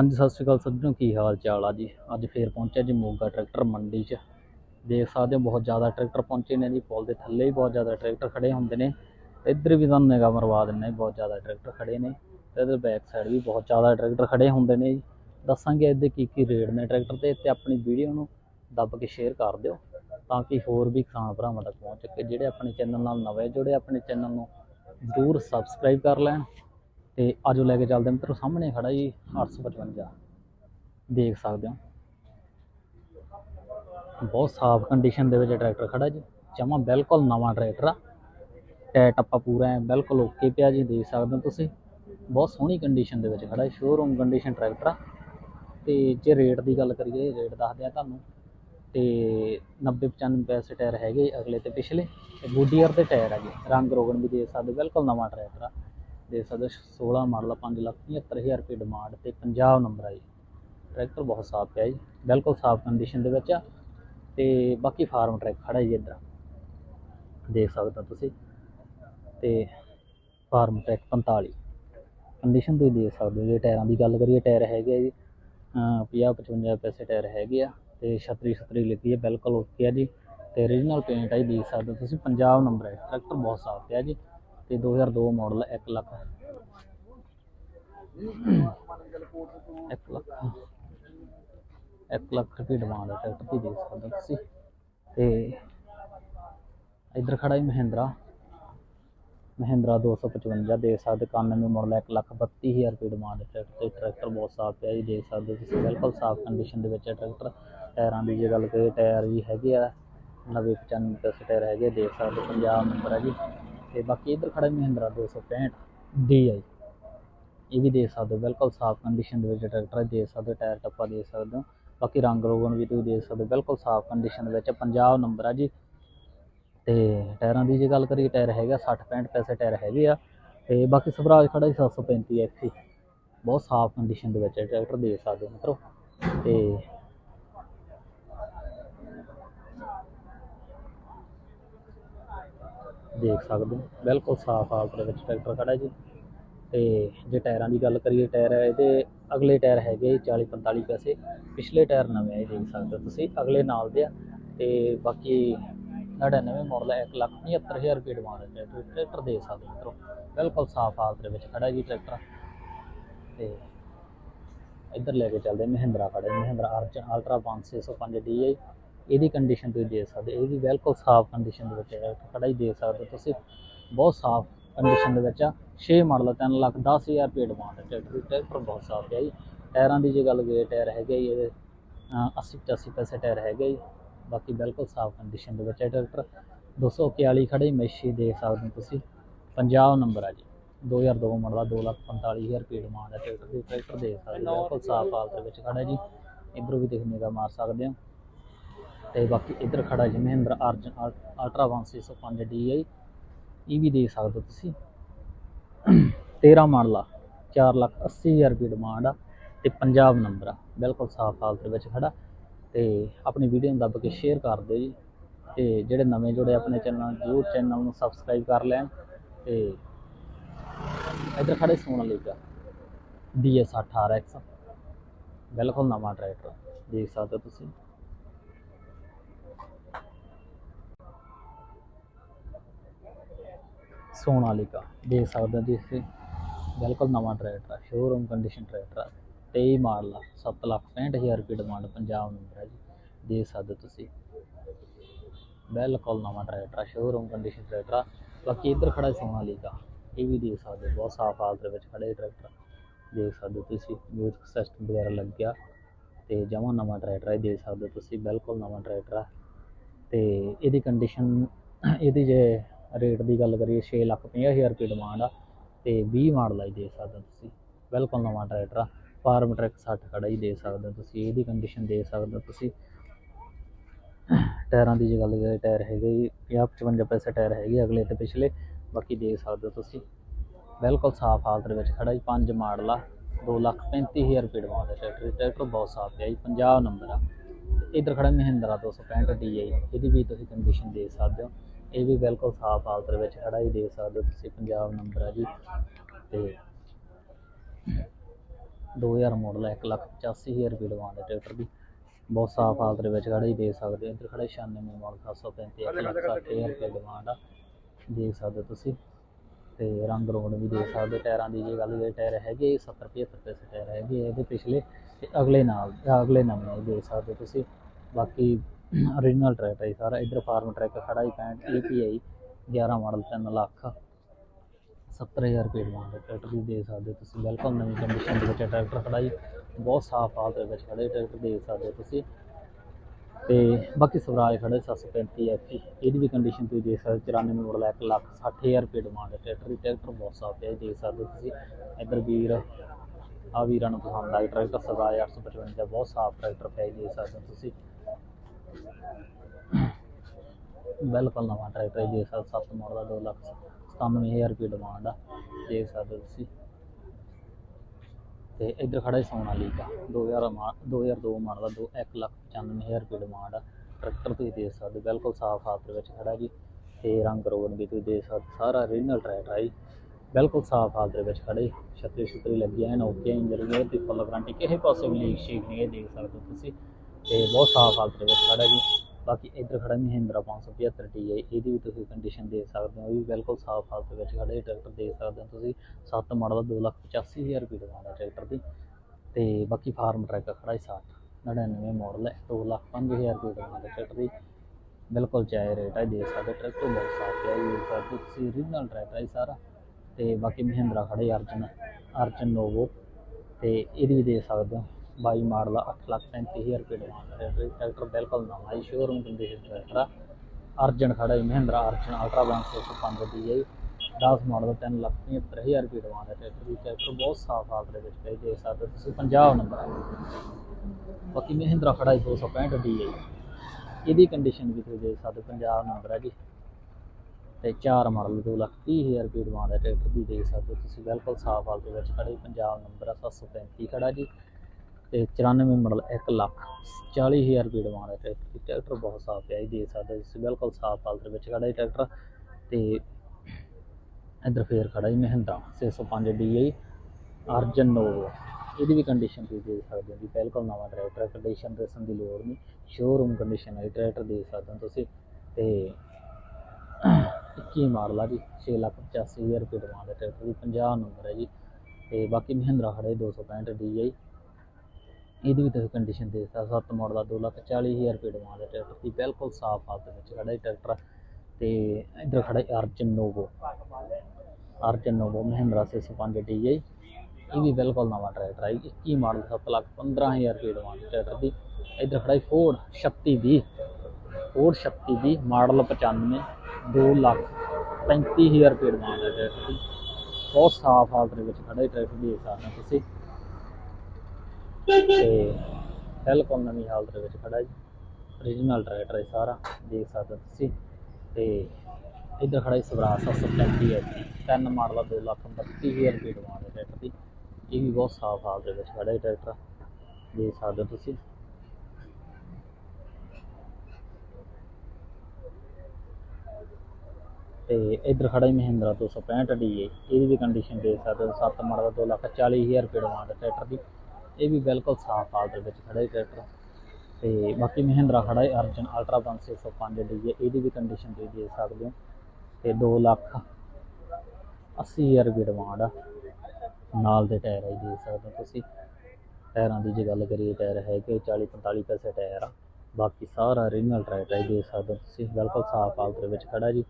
ਹਾਂਜੀ, ਸਤਿ ਸ਼੍ਰੀ ਅਕਾਲ ਸੱਜਣੋ, ਕੀ ਹਾਲ ਚਾਲ ਆ ਜੀ? ਅੱਜ ਫੇਰ ਪਹੁੰਚਿਆ ਜੀ ਮੋਗਾ ਟਰੈਕਟਰ ਮੰਡੀ 'ਚ। ਦੇਖ ਸਕਦੇ ਹੋ, ਬਹੁਤ ਜ਼ਿਆਦਾ ਟਰੈਕਟਰ ਪਹੁੰਚੇ ਨੇ ਜੀ, ਪੁਲ ਦੇ ਥੱਲੇ ਵੀ ਬਹੁਤ ਜ਼ਿਆਦਾ ਟਰੈਕਟਰ ਖੜੇ ਹੁੰਦੇ ਨੇ। ਇੱਧਰ ਵੀ ਤੁਹਾਨੂੰ ਨਿਗਾਹ ਮਰਵਾ ਦਿੰਨੇ ਬਹੁਤ ਜ਼ਿਆਦਾ ਟਰੈਕਟਰ ਖੜੇ ਨੇ। ਤੇ ਇੱਧਰ ਬੈਕ ਸਾਈਡ ਵੀ ਬਹੁਤ ਜ਼ਿਆਦਾ ਟਰੈਕਟਰ ਖੜੇ ਹੁੰਦੇ ਨੇ ਜੀ। ਦੱਸਾਂਗੇ ਇਹਦੇ ਕੀ ਕੀ ਰੇਟ ਨੇ ਟਰੈਕਟਰ ਦੇ ਤੇ ਆਪਣੀ ਵੀਡੀਓ ਨੂੰ ਦੱਬ ਕੇ ਸ਼ੇਅਰ ਕਰ ਦਿਓ, ਤਾਂ ਕਿ ਹੋਰ ਵੀ ਕਿਸਾਨ ਭਰਾਵਾਂ ਤੱਕ ਪਹੁੰਚ ਸਕੇ। ਜਿਹੜੇ ਆਪਣੇ ਚੈਨਲ ਨਾਲ ਨਵੇਂ ਜੁੜੇ, ਆਪਣੇ ਚੈਨਲ ਨੂੰ ਜ਼ਰੂਰ ਸਬਸਕ੍ਰਾਈਬ ਕਰ ਲੈਣ। ਤੇ ਆਜੋ ਲੈ ਕੇ ਚੱਲਦੇ ਹਾਂ ਮਿੱਤਰੋ ਸਾਹਮਣੇ ਖੜਾ ਜੀ 855 ਦੇਖ ਸਕਦੇ ਹੋ। ਬਹੁਤ ਸਾਫ਼ ਕੰਡੀਸ਼ਨ ਦੇ ਵਿੱਚ ਟਰੈਕਟਰ ਖੜਾ ਜੀ। ਜਮਾ ਬਿਲਕੁਲ ਨਵਾਂ ਟਰੈਕਟਰ ਆ। ਟਾਇਰ ਟੱਪਾ ਪੂਰਾ ਹੈ ਬਿਲਕੁਲ ਓਕੇ ਪਿਆ ਜੀ ਦੇਖ ਸਕਦੇ ਹੋ ਤੁਸੀਂ। ਬਹੁਤ ਸੋਹਣੀ ਕੰਡੀਸ਼ਨ ਦੇ ਵਿੱਚ ਖੜਾ ਹੈ ਸ਼ੋਰੂਮ ਕੰਡੀਸ਼ਨ ਟਰੈਕਟਰ ਆ। ਤੇ ਜੇ ਰੇਟ ਦੀ ਗੱਲ ਕਰੀਏ ਰੇਟ ਦੱਸਦੇ ਆ ਤੁਹਾਨੂੰ। ਤੇ 90 95 ਪੈਸੇ ਟਾਇਰ ਹੈਗੇ ਅਗਲੇ ਤੇ ਪਿਛਲੇ। ਤੇ ਗੁੱਡੀਅਰ ਦੇ ਟਾਇਰ ਹੈਗੇ। ਰੰਗ ਰੋਗਨ ਵੀ ਦੇ ਸਕਦੇ ਹੋ, ਬਿਲਕੁਲ ਨਵਾਂ ਟਰੈਕਟਰ ਆ। ਦੇ ਸਕਦੇ ਹੋ, 16 ਮਾਡਲ 5 ਲੱਖ 75000 ਰੁਪਏ ਡਿਮਾਂਡ ਤੇ ਪੰਜਾਬ ਨੰਬਰ ਆ ਜੀ ਟਰੈਕਟਰ ਬਹੁਤ ਸਾਫ਼ ਪਿਆ ਜੀ ਬਿਲਕੁਲ ਸਾਫ਼ ਕੰਡੀਸ਼ਨ ਦੇ ਵਿੱਚ ਆ ਤੇ ਬਾਕੀ ਫਾਰਮ ਟਰੈਕ ਖੜਾ ਜੀ ਇੱਧਰ। ਦੇਖ ਸਕਦੇ ਹੋ ਤੁਸੀਂ ਤੇ ਫਾਰਮ ਟਰੈਕ 45 ਕੰਡੀਸ਼ਨ ਤੁਸੀਂ ਦੇਖ ਸਕਦੇ ਹੋ ਜੇ ਟਾਇਰਾਂ ਦੀ ਗੱਲ ਕਰੀਏ ਟਾਇਰ ਹੈਗੇ ਆ ਜੀ 50 55 ਪੈਸੇ ਟਾਇਰ ਹੈਗੇ ਆ ਤੇ ਛਤਰੀ ਛਤਰੀ ਲੱਗੀ ਹੈ ਬਿਲਕੁਲ ਓਕੇ ਆ ਜੀ ਤੇ ਓਰੀਜਨਲ ਪੇਂਟ ਆ ਜੀ ਦੇਖ ਸਕਦੇ ਹੋ ਤੁਸੀਂ ਪੰਜਾਬ ਨੰਬਰ ਹੈ ਟਰੈਕਟਰ ਬਹੁਤ ਸਾਫ਼ ਪਿਆ ਜੀ। ਤੇ 2002 ਮਾਡਲ 1 ਲੱਖ 1 ਲੱਖ 1 ਲੱਖ ਰੁਪਏ ਡਿਮਾਂਡ ਹੈ ਟਰੈਕਟਰ ਦੀ ਦੇਖ ਸਕਦੇ ਹੋ ਤੁਸੀਂ। ਤੇ ਇੱਧਰ ਖੜਾ ਹੈ ਮਹਿੰਦਰਾ। ਮਹਿੰਦਰਾ 255 ਦੇਖ ਸਕਦੇ 91 ਮਾਡਲ 1 ਲੱਖ 32000 ਰੁਪਏ ਡਿਮਾਂਡ ਹੈ ਟਰੈਕਟਰ ਤੇ ਟਰੈਕਟਰ ਬਹੁਤ ਸਾਫ਼ ਪਿਆ ਜੀ ਦੇਖ ਸਕਦੇ ਹੋ ਤੁਸੀਂ ਬਿਲਕੁਲ ਸਾਫ਼ ਕੰਡੀਸ਼ਨ ਦੇ ਵਿੱਚ ਹੈ ਟਰੈਕਟਰ ਟਾਇਰਾਂ ਦੀ ਜੇ ਗੱਲ ਕਰੀਏ ਟਾਇਰ ਵੀ ਹੈਗੇ ਆ। 90 95 ਟਾਇਰ ਹੈਗੇ ਆ, ਦੇਖ ਸਕਦੇ ਹੋ ਪੰਜਾਬ ਨੰਬਰ ਹੈ ਜੀ। ਤੇ ਬਾਕੀ ਇੱਧਰ ਖੜਾ ਹੈ ਮਹਿੰਦਰਾ 265 ਡੀ ਆਈ ਇਹ ਵੀ ਦੇਖ ਸਕਦੇ ਹੋ, ਬਿਲਕੁਲ ਸਾਫ਼ ਕੰਡੀਸ਼ਨ ਦੇ ਵਿੱਚ ਟਰੈਕਟਰ ਹੈ ਦੇਖ ਸਕਦੇ ਹੋ ਟਾਇਰ ਟੱਪਾ ਦੇਖ ਸਕਦੇ ਹੋ। ਬਾਕੀ ਰੰਗ ਰੋਗਨ ਵੀ ਤੁਸੀਂ ਦੇਖ ਸਕਦੇ ਹੋ, ਬਿਲਕੁਲ ਸਾਫ਼ ਕੰਡੀਸ਼ਨ ਦੇ ਵਿੱਚ ਪੰਜਾਬ ਨੰਬਰ ਆ ਜੀ। ਤੇ ਟਾਇਰਾਂ ਦੀ ਜੇ ਗੱਲ ਕਰੀਏ, ਟਾਇਰ ਹੈਗਾ 60 65 ਪੈਸੇ ਟਾਇਰ ਹੈਗੇ ਆ। ਤੇ ਬਾਕੀ ਸਵਰਾਜ ਖੜਾ ਜੀ 735 ਐਕਸੀ ਬਹੁਤ ਸਾਫ਼ ਕੰਡੀਸ਼ਨ ਦੇ ਵਿੱਚ ਟਰੈਕਟਰ ਦੇ ਸਕਦੇ ਹੋ ਮਿੱਤਰੋ। ਤੇ ਦੇਖ ਸਕਦੇ ਹੋ। ਬਿਲਕੁਲ ਸਾਫ਼ ਹਾਲਤ ਦੇ ਵਿੱਚ ਟਰੈਕਟਰ ਖੜਾ ਜੀ। ਤੇ ਜੇ ਟਾਇਰਾਂ ਦੀ ਗੱਲ ਕਰੀਏ, ਟਾਇਰ ਇਹਦੇ ਅਗਲੇ ਟਾਇਰ ਹੈਗੇ 40 45 ਪੈਸੇ। ਪਿਛਲੇ ਟਾਇਰ ਨਵੇਂ ਆ ਇਹ ਦੇਖ ਸਕਦੇ ਹੋ ਤੁਸੀਂ, ਅਗਲੇ ਨਾਲ ਦੇ ਆ। ਤੇ ਬਾਕੀ 99 ਮਾਡਲ ਹੈ 1 ਲੱਖ 75000 ਰੁਪਏ ਡਿਮਾਂਡ ਹੈ ਟਰੈਕਟਰ ਟਰੈਕਟਰ ਦੇ ਸਕਦੇ ਹੋ ਮਿੱਤਰੋ। ਬਿਲਕੁਲ ਸਾਫ਼ ਹਾਲਤ ਦੇ ਵਿੱਚ ਖੜਾ ਜੀ ਟਰੈਕਟਰ। ਤੇ ਇੱਧਰ ਲੈ ਕੇ ਚੱਲਦੇ ਮਹਿੰਦਰਾ ਖੜਾ ਮਹਿੰਦਰਾ ਅਰਜਨ ਅਲਟਰਾ 5605 DI ਇਹਦੀ ਕੰਡੀਸ਼ਨ ਤੁਸੀਂ ਦੇਖ ਸਕਦੇ ਹੋ, ਇਹ ਬਿਲਕੁਲ ਸਾਫ਼ ਕੰਡੀਸ਼ਨ ਦੇ ਵਿੱਚ ਹੈ ਖੜਾ ਹੀ ਦੇਖ ਸਕਦੇ ਹੋ ਤੁਸੀਂ, ਬਹੁਤ ਸਾਫ਼ ਕੰਡੀਸ਼ਨ ਦੇ ਵਿੱਚ ਆ। 6 ਮਾਡਲ 3 ਲੱਖ 10000 ਰੁਪਏ ਡਿਮਾਂਡ ਹੈ, ਟਰੈਕਟਰ ਦੀ, ਟਰੈਕਟਰ ਬਹੁਤ ਸਾਫ਼ ਹੈ ਜੀ। ਟਾਇਰਾਂ ਦੀ ਜੇ ਗੱਲ ਕਰੀਏ, ਟਾਇਰ ਹੈਗੇ ਜੀ ਇਹਦੇ, ਅਹ 80 85 ਪੈਸੇ ਟਾਇਰ ਹੈਗੇ ਜੀ ਬਾਕੀ ਬਿਲਕੁਲ ਸਾਫ਼ ਕੰਡੀਸ਼ਨ ਦੇ ਵਿੱਚ ਹੈ ਟਰੈਕਟਰ। 241 ਖੜੇ ਮੈਸ਼ੀ ਦੇਖ ਸਕਦੇ ਹੋ ਤੁਸੀਂ ਪੰਜਾਬ ਨੰਬਰ ਆ ਜੀ। 2002 ਮਾਡਲ ਆ 245000 ਰੁਪਏ ਡਿਮਾਂਡ ਹੈ ਟਰੈਕਟਰ ਦੀ, ਟਰੈਕਟਰ ਦੇਖ ਸਕਦੇ ਹੋ, ਬਿਲਕੁਲ ਸਾਫ਼ ਹਾਲਤ ਵਿੱਚ ਖੜਾ ਜੀ। ਇੱਧਰੋਂ ਵੀ ਦੇਖਣੇ ਦਾ ਮਾਰ ਸਕਦੇ ਹੋ। ਤੇ ਬਾਕੀ ਇੱਧਰ ਖੜਾ ਜੀ ਮਹਿੰਦਰ ਅਰਜਨ ਅਲ- ਅਲਟਰਾ 1605 DI ਇਹ ਵੀ ਦੇਖ ਸਕਦੇ ਹੋ ਤੁਸੀਂ। 13 ਮਾਡਲਾ ਆ 4 ਲੱਖ 80000 ਰੁਪਏ ਡਿਮਾਂਡ ਆ ਤੇ ਪੰਜਾਬ ਨੰਬਰ ਆ, ਬਿਲਕੁਲ ਸਾਫ਼ ਹਾਲਤ ਵਿੱਚ ਖੜਾ। ਤੇ ਆਪਣੀ ਵੀਡੀਓ ਨੂੰ ਦੱਬ ਕੇ ਸ਼ੇਅਰ ਕਰ ਦਿਓ ਜੀ। ਤੇ ਜਿਹੜੇ ਨਵੇਂ ਜੁੜੇ ਆਪਣੇ ਚੈਨਲ ਜ਼ਰੂਰ ਚੈਨਲ ਨੂੰ ਸਬਸਕ੍ਰਾਈਬ ਕਰ ਲੈਣ। ਤੇ ਇੱਧਰ ਖੜੇ ਸੋਨਾ ਲੇਗਾ DS 18X ਬਿਲਕੁਲ ਨਵਾਂ ਟਰੈਕਟਰ ਦੇਖ ਸਕਦੇ ਹੋ ਤੁਸੀਂ। ਸੋਨਾਲੀਕਾ ਦੇਖ ਸਕਦੇ ਹੋ ਤੁਸੀਂ। ਬਿਲਕੁਲ ਨਵਾਂ ਟਰੈਕਟਰ ਆ ਸ਼ੋਰੂਮ ਕੰਡੀਸ਼ਨ ਟਰੈਕਟਰ ਆ। 23 ਮਾਡਲ ਆ 7 ਲੱਖ 65000 ਰੁਪਏ ਡਿਮਾਂਡ ਪੰਜਾਬ ਨੰਬਰ ਹੈ ਜੀ, ਦੇਖ ਸਕਦੇ ਹੋ ਤੁਸੀਂ। ਬਿਲਕੁਲ ਨਵਾਂ ਟਰੈਕਟਰ ਆ ਸ਼ੋਰੂਮ ਕੰਡੀਸ਼ਨ ਟਰੈਕਟਰ ਆ। ਬਾਕੀ ਇੱਧਰ ਖੜਾ ਸੋਨਾਲੀਕਾ ਇਹ ਵੀ ਦੇਖ ਸਕਦੇ ਹੋ, ਬਹੁਤ ਸਾਫ਼ ਹਾਲਤ ਦੇ ਵਿੱਚ ਖੜੇ ਟਰੈਕਟਰ ਦੇਖ ਸਕਦੇ ਹੋ ਤੁਸੀਂ ਮਿਊਜ਼ਿਕ ਸਿਸਟਮ ਵਗੈਰਾ ਲੱਗਿਆ, ਤੇ ਜਮਾਂ ਨਵਾਂ ਟਰੈਕਟਰ ਆ, ਇਹ ਦੇਖ ਸਕਦੇ ਹੋ ਤੁਸੀਂ, ਬਿਲਕੁਲ ਨਵਾਂ ਟਰੈਕਟਰ ਆ। ਤੇ ਇਹਦੀ ਕੰਡੀਸ਼ਨ ਇਹਦੀ ਜੇ ਰੇਟ ਦੀ ਗੱਲ ਕਰੀਏ 6 ਲੱਖ 50000 ਰੁਪਏ ਡਿਮਾਂਡ ਆ ਤੇ 20 ਮਾਡਲ ਆ ਜੀ ਦੇਖ ਸਕਦੇ ਹੋ ਤੁਸੀਂ। ਬਿਲਕੁਲ ਨਵਾਂ ਟਰੈਕਟਰ ਆ, ਫਾਰਮ ਟਰੈਕ 60 ਖੜਾ ਹੀ ਦੇ ਸਕਦੇ ਹੋ ਤੁਸੀਂ, ਇਹਦੀ ਕੰਡੀਸ਼ਨ ਦੇ ਸਕਦੇ ਹੋ ਤੁਸੀਂ। ਟਾਇਰਾਂ ਦੀ ਜੇ ਗੱਲ ਕਰੀਏ ਟਾਇਰ ਹੈਗੇ ਜੀ 50 55 ਪੈਸੇ ਟਾਇਰ ਹੈਗੇ ਅਗਲੇ ਤੇ ਪਿਛਲੇ, ਬਾਕੀ ਦੇਖ ਸਕਦੇ ਹੋ ਤੁਸੀਂ। ਬਿਲਕੁਲ ਸਾਫ਼ ਹਾਲਤ ਦੇ ਵਿੱਚ ਖੜਾ ਜੀ, ਪੰਜ ਮਾਡਲ ਆ 2 ਲੱਖ 35000 ਰੁਪਏ ਡਿਮਾਂਡ ਹੈ ਟਰੈਕਟਰ ਦੀ। ਟਰੈਕਟਰ ਬਹੁਤ ਸਾਫ਼ ਹੈ ਜੀ 50 ਨੰਬਰ ਆ। ਇੱਧਰ ਖੜਾ ਮਹਿੰਦਰਾ 265 DI ਇਹਦੀ ਵੀ ਤੁਸੀਂ ਕੰਡੀਸ਼ਨ ਦੇ ਸਕਦੇ ਹੋ। ਇਹ ਵੀ ਬਿਲਕੁਲ ਸਾਫ਼ ਹਾਲਤ ਵਿੱਚ ਖੜਾ ਹੀ ਦੇ ਸਕਦੇ ਹੋ ਤੁਸੀਂ, ਪੰਜਾਬ ਨੰਬਰ ਆ ਜੀ। ਤੇ 2000 ਮਾਡਲ ਹੈ 185000 ਰੁਪਏ ਡਿਮਾਂਡ ਹੈ ਟਰੈਕਟਰ ਦੀ। ਬਹੁਤ ਸਾਫ਼ ਹਾਲਤ ਵਿੱਚ ਖੜਾ ਹੀ ਦੇ ਸਕਦੇ ਹੋ। ਇੱਧਰ ਖੜਾ 96 ਮਾਡਲ 735 160000 ਰੁਪਏ ਡਿਮਾਂਡ ਆ। ਦੇਖ ਸਕਦੇ ਹੋ ਤੁਸੀਂ। ਤੇ ਰੰਗ ਰੋਡ ਵੀ ਦੇਖ ਸਕਦੇ ਹੋ। ਟਾਇਰਾਂ ਦੀ ਜੇ ਗੱਲ ਇਹ ਟਾਇਰ ਹੈਗੇ 70 75 ਪੈਸੇ ਟਾਇਰ ਹੈਗੇ ਆ ਇਹਦੇ ਪਿਛਲੇ ਤੇ ਅਗਲੇ ਨਾਲ, ਅਗਲੇ ਨਵੇਂ ਦੇਖ ਸਕਦੇ ਹੋ ਤੁਸੀਂ। ਬਾਕੀ ਓਰੀਜਨਲ ਟਰੈਕ ਹੈ ਸਾਰਾ, ਇੱਧਰ ਫਾਰਮ ਟਰੈਕ ਖੜਾ ਹੀ 65 API 11 ਮਾਡਲ 3 ਲੱਖ 70000 ਰੁਪਏ ਡਿਮਾਂਡ ਹੈ ਟਰੈਕਟਰ ਦੀ ਦੇ ਸਕਦੇ ਹੋ ਤੁਸੀਂ ਬਿਲਕੁਲ ਨਵੀਂ ਕੰਡੀਸ਼ਨ ਦੇ ਵਿੱਚ ਟਰੈਕਟਰ ਖੜਾ ਜੀ, ਬਹੁਤ ਸਾਫ਼ ਹਾਲਤ ਦੇ ਵਿੱਚ ਖੜੇ ਟਰੈਕਟਰ ਦੇਖ ਸਕਦੇ ਹੋ ਤੁਸੀਂ। ਤੇ ਬਾਕੀ ਸਵਰਾਜ ਖੜੇ 735 ਐਫ ਇਹਦੀ ਵੀ ਕੰਡੀਸ਼ਨ ਤੁਸੀਂ ਦੇਖ ਸਕਦੇ ਹੋ 94 ਮਾਡਲ 1 ਲੱਖ 60000 ਰੁਪਏ ਡਿਮਾਂਡ ਹੈ ਟਰੈਕਟਰ ਦੀ ਟਰੈਕਟਰ ਬਹੁਤ ਸਾਫ਼ ਹੈ ਇਹ ਦੇਖ ਸਕਦੇ ਹੋ ਤੁਸੀਂ, ਇੱਧਰ ਵੀਰ ਆ ਵੀਰਾਂ ਨੂੰ ਪਸੰਦ ਆਇਆ ਟਰੈਕਟਰ ਸਵਰਾਜ 855 ਬਹੁਤ ਸਾਫ਼ ਟਰੈਕਟਰ ਪਿਆ ਇਹ ਦੇਖ ਸਕਦੇ ਹੋ ਤੁਸੀਂ। ਬਿਲਕੁਲ ਨਵਾਂ ਟਰੈਕਟਰ ਹੈ ਦੇਖ ਸਕਦੇ 7 ਮਾਡਲ ਦਾ 2 ਲੱਖ 97000 ਰੁਪਏ ਡਿਮਾਂਡ ਆ ਦੇਖ ਸਕਦੇ ਹੋ ਤੁਸੀਂ ਤੇ ਇੱਧਰ ਖੜਾ ਹੈ ਸੋਨਾਲੀਕਾ 2000 ਮਾ 2002 ਮਾਡਲ ਦਾ 2 1 ਲੱਖ 95000 ਰੁਪਏ ਡਿਮਾਂਡ ਆ, ਟਰੈਕਟਰ ਤੁਸੀਂ ਦੇਖ ਸਕਦੇ ਬਿਲਕੁਲ ਸਾਫ਼ ਹਾਲਤ ਦੇ ਵਿੱਚ ਖੜਾ ਜੀ, ਤੇ ਰੰਗ ਰੋਗਨ ਵੀ ਤੁਸੀਂ ਦੇਖ ਸਕਦੇ ਸਾਰਾ ਓਰੀਜਨਲ ਟਰੈਕਟਰ ਹੈ ਜੀ, ਬਿਲਕੁਲ ਸਾਫ਼ ਹਾਲਤ ਦੇ ਵਿੱਚ ਖੜੇ ਛਤਰੀ ਛਤਰੀ ਲੱਗੀ ਐਨ ਓਕੇ ਇੰਜਨ ਗੇਅਰ ਦੀ ਫੁੱਲ ਗਾਰੰਟੀ ਕਿਸੇ ਪਾਸੇ ਵੀ ਲੀਕ ਸ਼ੀਕ ਨਹੀਂ ਇਹ ਦੇਖ ਸਕਦੇ ਹੋ ਤੁਸੀਂ। ਤੇ ਬਹੁਤ ਸਾਫ਼ ਹਾਲਤ ਦੇ ਵਿੱਚ ਖੜਾ ਜੀ। ਬਾਕੀ ਇੱਧਰ ਖੜਾ ਮਹਿੰਦਰਾ 575 ਟੀ ਹੈ ਇਹਦੀ ਵੀ ਤੁਸੀਂ ਕੰਡੀਸ਼ਨ ਦੇ ਸਕਦੇ ਹੋ ਇਹ ਵੀ ਬਿਲਕੁਲ ਸਾਫ਼ ਹਾਲਤ ਵਿੱਚ ਖੜਾ ਇਹ ਟਰੈਕਟਰ ਦੇਖ ਸਕਦੇ ਹੋ ਤੁਸੀਂ। 7 ਮਾਡਲ ਦਾ 285000 ਰੁਪਏ ਦਾ ਟਰੈਕਟਰ ਦੀ। ਤੇ ਬਾਕੀ ਫਾਰਮ ਟਰੈਕ ਖੜਾ ਹੈ 60 99 ਮਾਡਲ ਹੈ 2 ਲੱਖ 5000 ਰੁਪਏ ਦਾ ਟਰੈਕਟਰ ਦੀ। ਬਿਲਕੁਲ ਚਾਹੇ ਰੇਟ ਹੈ ਦੇਖ ਸਕਦੇ ਹੋ, ਟਰੈਕਟਰ ਬਹੁਤ ਸਾਫ਼ ਹੈ ਇਹ ਕਰਦੇ ਤੁਸੀਂ ਓਰੀਜਨਲ ਟਰੈਕਟਰ ਹੈ ਸਾਰਾ। ਤੇ ਬਾਕੀ ਮਹਿੰਦਰਾ ਖੜੇ ਅਰਜਨ ਅਰਜਨ ਨੋਵੋ ਤੇ ਇਹਦੀ ਵੀ ਦੇ ਸਕਦੇ ਹੋ। 22 ਮਾਡਲ ਦਾ 8 ਲੱਖ 35000 ਰੁਪਏ ਡਿਮਾਂਡ ਹੈ ਟਰੈਕਟਰ ਟਰੈਕਟਰ ਬਿਲਕੁਲ ਨਵਾਂ ਹੈ ਸ਼ੋਰੂਮ ਕੰਡੀਸ਼ਨ ਟਰੈਕਟਰ ਆ ਅਰਜਨ ਖੜਾ ਹੈ ਮਹਿੰਦਰਾ ਅਰਜਨ ਅਲਟਰਾ 105 ਦੀ ਹੈ 10 ਮਾਡਲ ਦਾ 3 ਲੱਖ 75000 ਰੁਪਏ ਡਿਮਾਂਡ ਹੈ ਟਰੈਕਟਰ ਦੀ। ਟਰੈਕਟਰ ਬਹੁਤ ਸਾਫ਼ ਹਾਲਤ ਦੇ ਵਿੱਚ ਪਈ ਦੇਖ ਸਕਦੇ ਹੋ ਤੁਸੀਂ 50 ਨੰਬਰ ਹੈ ਬਾਕੀ ਮਹਿੰਦਰਾ ਖੜਾ ਹੈ 265 ਦੀ ਹੈ ਇਹਦੀ ਕੰਡੀਸ਼ਨ ਵੀ ਤੁਸੀਂ ਦੇਖ ਸਕਦੇ ਹੋ 50 ਨੰਬਰ ਹੈ ਜੀ। ਤੇ 4 ਮਾਡਲ 2 ਲੱਖ 30000 ਰੁਪਏ ਡਿਮਾਂਡ ਹੈ ਟਰੈਕਟਰ ਦੀ, ਦੇਖ ਸਕਦੇ ਹੋ ਤੁਸੀਂ, ਬਿਲਕੁਲ ਸਾਫ਼ ਹਾਲਤ ਦੇ ਵਿੱਚ ਖੜੇ। ਪੰਜਾਬ ਨੰਬਰ ਆ 735 ਖੜਾ ਜੀ। ਤੇ 94 ਮਾਡਲ 1 ਲੱਖ 40000 ਰੁਪਏ ਡਿਮਾਂਡ ਹੈ। ਟਰੈਕਟਰ ਦੀ ਟਰੈਕਟਰ ਬਹੁਤ ਸਾਫ਼ ਹੈ ਇਹ ਦੇਖ ਸਕਦੇ ਤੁਸੀਂ, ਬਿਲਕੁਲ ਸਾਫ਼ ਹਾਲਤ ਵਿੱਚ ਖੜਾ ਹੈ ਟਰੈਕਟਰ। ਤੇ ਇੱਧਰ ਫੇਰ ਖੜਾ ਹੈ ਮਹਿੰਦਰਾ 605 DI ਅਰਜਨ ਨੋਵੋ। ਇਹਦੀ ਵੀ ਕੰਡੀਸ਼ਨ ਤੁਸੀਂ ਦੇਖ ਸਕਦੇ ਹੋ ਜੀ, ਬਿਲਕੁਲ ਨਵਾਂ ਟਰੈਕਟਰ ਕੰਡੀਸ਼ਨ ਦੱਸਣ ਦੀ ਲੋੜ ਨਹੀਂ। ਸ਼ੋਰੂਮ ਕੰਡੀਸ਼ਨ ਹੈ ਟਰੈਕਟਰ, ਦੇਖ ਸਕਦੇ ਹੋ ਤੁਸੀਂ। ਤੇ 21 ਮਾਡਲ ਆ ਜੀ 6 ਲੱਖ 85000 ਰੁਪਏ ਡਿਮਾਂਡ ਹੈ, ਟਰੈਕਟਰ ਦੀ 50 ਨੰਬਰ ਹੈ ਜੀ। ਤੇ ਬਾਕੀ ਮਹਿੰਦਰਾ ਖੜਾ ਹੈ 265 DI ਇਹਦੀ ਵੀ ਤੁਸੀਂ ਕੰਡੀਸ਼ਨ ਦੇ ਸਕਦੇ 7 ਮਾਡਲ ਦਾ 2 ਲੱਖ 40000 ਰੁਪਏ ਡਿਮਾਂਡ ਹੈ ਟਰੈਕਟਰ ਦੀ, ਬਿਲਕੁਲ ਸਾਫ਼ ਹਾਲਤ ਵਿੱਚ ਖੜਾ ਹੈ ਟਰੈਕਟਰ ਤੇ ਇੱਧਰ ਖੜਾ ਹੈ Arjun Novo Arjun Novo Mahindra 605 DI ਇਹ ਵੀ ਬਿਲਕੁਲ ਨਵਾਂ ਟਰੈਕਟਰ ਹੈ 21 ਮਾਡਲ 7 ਲੱਖ 15000 ਰੁਪਏ ਡਿਮਾਂਡ ਟਰੈਕਟਰ ਦੀ। ਇੱਧਰ ਖੜਾ ਹੈ ਫੋਰਡ 36 ਦੀ ਫੋਰਡ 36 ਦੀ ਮਾਡਲ 95 2 ਲੱਖ 35000 ਰੁਪਏ ਡਿਮਾਂਡ ਹੈ ਟਰੈਕਟਰ ਦੀ। ਬਹੁਤ ਸਾਫ਼ ਹਾਲਤ ਦੇ ਵਿੱਚ ਖੜਾ ਹੈ ਟਰੈਕਟਰ ਦੇਖ ਸਕਦੇ ਹੋ ਤੁਸੀਂ ਤੇ ਬਿਲਕੁਲ ਨਵੀਂ ਹਾਲਤ ਦੇ ਵਿੱਚ ਖੜਾ ਜੀ। ਓਰੀਜਨਲ ਟਰੈਕਟਰ ਹੈ ਸਾਰਾ ਦੇਖ ਸਕਦੇ ਤੁਸੀਂ। ਤੇ ਇੱਧਰ ਖੜਾ ਹੈ ਸਵਰਾਜ 735 ਹੈ ਤਿੰਨ ਮਾਡਲ ਦਾ 2 ਲੱਖ 32000 ਰੁਪਏ ਡਿਮਾਂਡ ਹੈ ਟਰੈਕਟਰ ਦੀ। ਇਹ ਵੀ ਬਹੁਤ ਸਾਫ਼ ਹਾਲਤ ਦੇ ਵਿੱਚ ਖੜਾ ਹੈ ਟਰੈਕਟਰ ਦੇਖ ਸਕਦੇ ਹੋ ਤੁਸੀਂ। ਤੇ ਇੱਧਰ ਖੜਾ ਹੈ ਮਹਿੰਦਰਾ 265 ਡੀ ਇਹਦੀ ਵੀ ਕੰਡੀਸ਼ਨ ਦੇਖ ਸਕਦੇ ਹੋ। 7 ਮਾਡਲ ਦਾ 2 ਲੱਖ 40000 ਰੁਪਏ ਡਿਮਾਂਡ ਟਰੈਕਟਰ ਦੀ। ਇਹ ਵੀ ਬਿਲਕੁਲ ਸਾਫ਼ ਹਾਲਤ ਦੇ ਵਿੱਚ ਖੜਾ ਹੈ ਟਰੈਕਟਰ ਤੇ ਬਾਕੀ ਮਹਿੰਦਰਾ ਖੜਾ ਹੈ, ਅਰਜਨ ਅਲਟਰਾ 605 ਡੀ ਹੈ, ਇਹਦੀ ਵੀ ਕੰਡੀਸ਼ਨ ਤੁਸੀਂ ਦੇਖ ਸਕਦੇ ਹੋ। ਤੇ 2 ਲੱਖ 80000 ਰੁਪਏ ਡਿਮਾਂਡ ਆ। ਨਾਲ ਦੇ ਟਾਇਰ ਹੈ ਦੇਖ ਸਕਦੇ ਹੋ ਤੁਸੀਂ। ਟਾਇਰਾਂ ਦੀ ਜੇ ਗੱਲ ਕਰੀਏ ਟਾਇਰ ਹੈ ਕਿ 40 45 ਪੈਸੇ ਟਾਇਰ ਆ। ਬਾਕੀ ਸਾਰਾ ਓਰੀਜਨਲ ਟਰੈਕਟਰ ਹੈ ਦੇਖ ਸਕਦੇ ਹੋ ਤੁਸੀਂ। ਬਿਲਕੁਲ ਸਾਫ਼ ਹਾਲਤ ਦੇ ਵਿੱਚ ਖੜਾ ਜੀ।